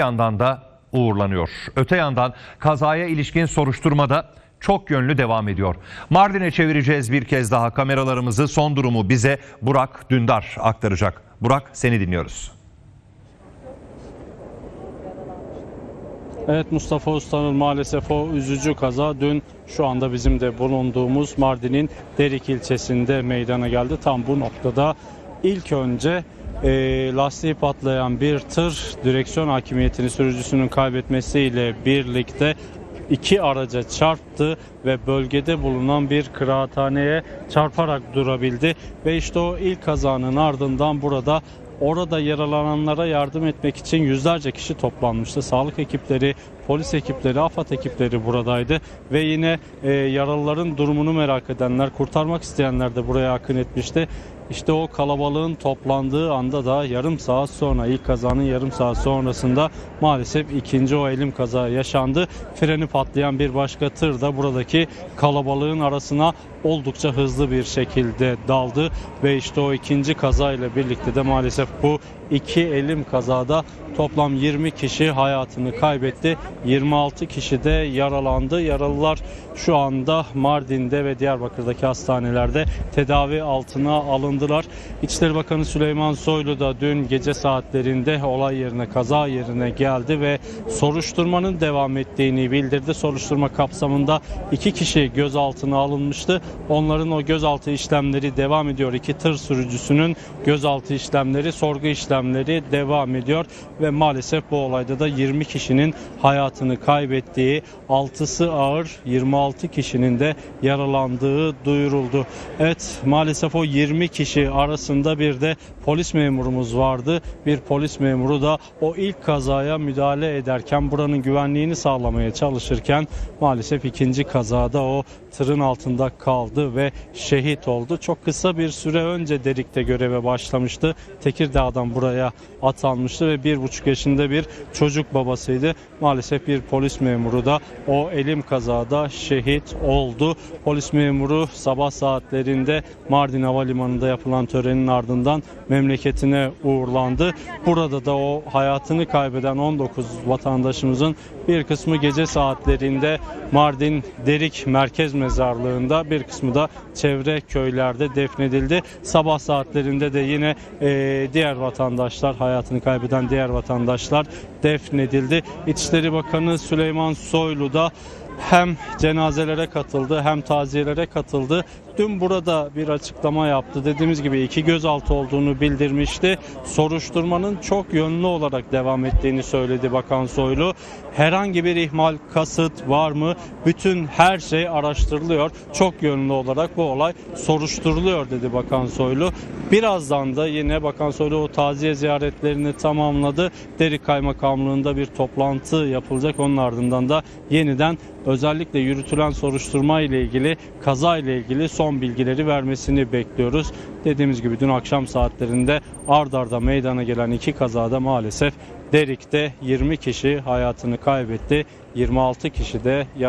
yandan da uğurlanıyor. Öte yandan kazaya ilişkin soruşturmada çok yönlü devam ediyor. Mardin'e çevireceğiz bir kez daha kameralarımızı. Son durumu bize Burak Dündar aktaracak. Burak seni dinliyoruz. Evet Mustafa Usta'nın maalesef o üzücü kaza dün şu anda bizim de bulunduğumuz Mardin'in Derik ilçesinde meydana geldi. Tam bu noktada ilk önce e, lastiği patlayan bir tır direksiyon hakimiyetini sürücüsünün kaybetmesiyle birlikte iki araca çarptı ve bölgede bulunan bir kıraathaneye çarparak durabildi ve işte o ilk kazanın ardından burada Orada yaralananlara yardım etmek için yüzlerce kişi toplanmıştı. Sağlık ekipleri, polis ekipleri, AFAD ekipleri buradaydı ve yine e, yaralıların durumunu merak edenler, kurtarmak isteyenler de buraya akın etmişti. İşte o kalabalığın toplandığı anda da yarım saat sonra ilk kazanın yarım saat sonrasında maalesef ikinci o elim kaza yaşandı. Freni patlayan bir başka tır da buradaki kalabalığın arasına oldukça hızlı bir şekilde daldı ve işte o ikinci kaza ile birlikte de maalesef bu iki elim kazada toplam 20 kişi hayatını kaybetti. 26 kişi de yaralandı. Yaralılar şu anda Mardin'de ve Diyarbakır'daki hastanelerde tedavi altına alındılar. İçişleri Bakanı Süleyman Soylu da dün gece saatlerinde olay yerine, kaza yerine geldi ve soruşturmanın devam ettiğini bildirdi. Soruşturma kapsamında iki kişi gözaltına alınmıştı. Onların o gözaltı işlemleri devam ediyor. İki tır sürücüsünün gözaltı işlemleri, sorgu işlemleri devam ediyor ve maalesef bu olayda da 20 kişinin hayatını kaybettiği, 6'sı ağır, 26 kişinin de yaralandığı duyuruldu. Evet maalesef o 20 kişi arasında bir de polis memurumuz vardı. Bir polis memuru da o ilk kazaya müdahale ederken buranın güvenliğini sağlamaya çalışırken maalesef ikinci kazada o tırın altında kaldı ve şehit oldu. Çok kısa bir süre önce Derik'te göreve başlamıştı. Tekirdağ'dan buraya atanmıştı ve bir buçuk yaşında bir çocuk babasıydı. Maalesef bir polis memuru da o elim kazada şehit oldu. Polis memuru sabah saatlerinde Mardin Havalimanı'nda yapılan törenin ardından memleketine uğurlandı. Burada da o hayatını kaybeden 19 vatandaşımızın bir kısmı gece saatlerinde Mardin Derik Merkez Mezarlığı'nda bir kısmı da çevre köylerde defnedildi. Sabah saatlerinde de yine e, diğer vatandaşlar hayatını kaybeden diğer vatandaşlar defnedildi. İçişleri Bakanı Süleyman Soylu da hem cenazelere katıldı hem taziyelere katıldı. Dün burada bir açıklama yaptı. Dediğimiz gibi iki gözaltı olduğunu bildirmişti. Soruşturmanın çok yönlü olarak devam ettiğini söyledi Bakan Soylu. Herhangi bir ihmal, kasıt var mı? Bütün her şey araştırılıyor. Çok yönlü olarak bu olay soruşturuluyor dedi Bakan Soylu. Birazdan da yine Bakan Soylu o taziye ziyaretlerini tamamladı. Derik Kaymakamlığı'nda bir toplantı yapılacak. Onun ardından da yeniden özellikle yürütülen soruşturma ile ilgili kaza ile ilgili son bilgileri vermesini bekliyoruz. Dediğimiz gibi dün akşam saatlerinde ard arda meydana gelen iki kazada maalesef Derik'te 20 kişi hayatını kaybetti. 26 kişi de yaralandı.